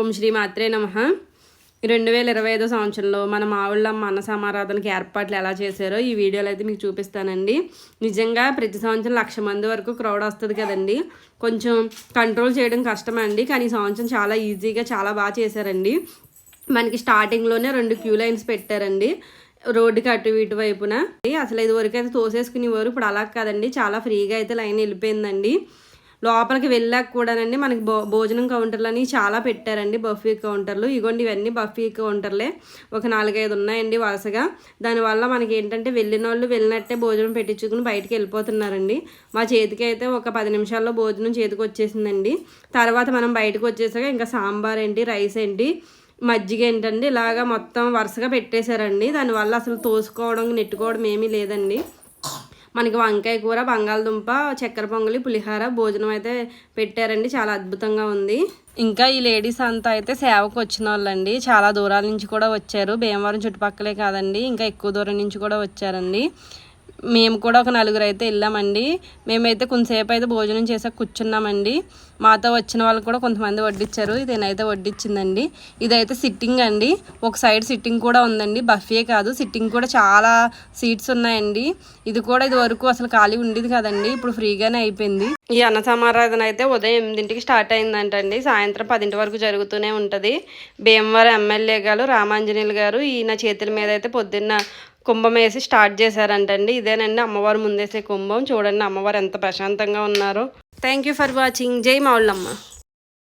ఓం శ్రీ మాత్రే నమ. రెండు వేల ఇరవై ఐదో సంవత్సరంలో మన మావుళ్ళమ్మ అన్న సమారాధనకి ఏర్పాట్లు ఎలా చేశారో ఈ వీడియోలో అయితే మీకు చూపిస్తానండి. నిజంగా ప్రతి సంవత్సరం లక్ష మంది వరకు క్రౌడ్ వస్తుంది కదండి. కొంచెం కంట్రోల్ చేయడం కష్టమండి కానీ ఈ సంవత్సరం చాలా ఈజీగా చాలా బాగా చేశారండి. మనకి స్టార్టింగ్లోనే రెండు క్యూ లైన్స్ పెట్టారండి. రోడ్డుకి అటు ఇటు వైపున. అసలు ఇది వరకు అయితే తోసేసుకునేవారు. ఇప్పుడు అలా కాదండి. చాలా ఫ్రీగా అయితే లైన్ వెళ్ళిపోయిందండి. లోపలికి వెళ్ళాక కూడానండి మనకి భో భోజనం కౌంటర్లని చాలా పెట్టారండి. బఫీ కౌంటర్లు. ఇగోండి ఇవన్నీ బఫీ కౌంటర్లే. ఒక నాలుగైదు ఉన్నాయండి వరుసగా. దానివల్ల మనకి ఏంటంటే వెళ్ళిన వాళ్ళు వెళ్ళినట్టే భోజనం పెట్టించుకుని బయటికి వెళ్ళిపోతున్నారండి. మా చేతికి అయితే ఒక పది నిమిషాల్లో భోజనం చేతికి వచ్చేసిందండి తర్వాత మనం బయటకు వచ్చేసాక ఇంకా సాంబార్ ఏంటి రైస్ ఏంటి మజ్జిగ ఏంటండి ఇలాగా మొత్తం వరుసగా పెట్టేశారండి. దానివల్ల అసలు తోసుకోవడం నెట్టుకోవడం ఏమీ లేదండి. మనకి వంకాయ కూర బంగాళదుంప చక్కెర పొంగలి పులిహార భోజనం అయితే పెట్టారండి. చాలా అద్భుతంగా ఉంది. ఇంకా ఈ లేడీస్ అంతా అయితే సేవకు వచ్చిన వాళ్ళండి. చాలా దూరాల నుంచి కూడా వచ్చారు. భీమవరం చుట్టుపక్కలే కాదండి. ఇంకా ఎక్కువ దూరం నుంచి కూడా వచ్చారండి. మేము కూడా ఒక నలుగురు అయితే వెళ్ళామండి. మేమైతే కొంతసేపు అయితే భోజనం చేసాక కూర్చున్నామండి. మాతో వచ్చిన వాళ్ళు కూడా కొంతమంది వడ్డించారు ఇదేనైతే వడ్డించిందండి ఇదైతే సిట్టింగ్ అండి. ఒక సైడ్ సిట్టింగ్ కూడా ఉందండి. బఫే కాదు. సిట్టింగ్ కూడా చాలా సీట్స్ ఉన్నాయండి. ఇది కూడా ఇది వరకు అసలు ఖాళీ ఉండేది కదండి. ఇప్పుడు ఫ్రీగానే అయిపోయింది. ఈ అన్న సమారాధన అయితే ఉదయం ఎనిమిదింటికి స్టార్ట్ అయిందంటండి. సాయంత్రం పదింటి వరకు జరుగుతూనే ఉంటుంది. భీమవరం ఎమ్మెల్యే గారు రామాంజనేయులు గారు ఈయన చేతుల మీద అయితే పొద్దున్న కుంభం వేసి స్టార్ట్ చేశారంటండి. ఇదేనండి అమ్మవారు ముందేసే కుంభం. చూడండి అమ్మవారు ఎంత ప్రశాంతంగా ఉన్నారో. థ్యాంక్ యూ ఫర్ వాచింగ్ జై మౌళ్ళమ్మ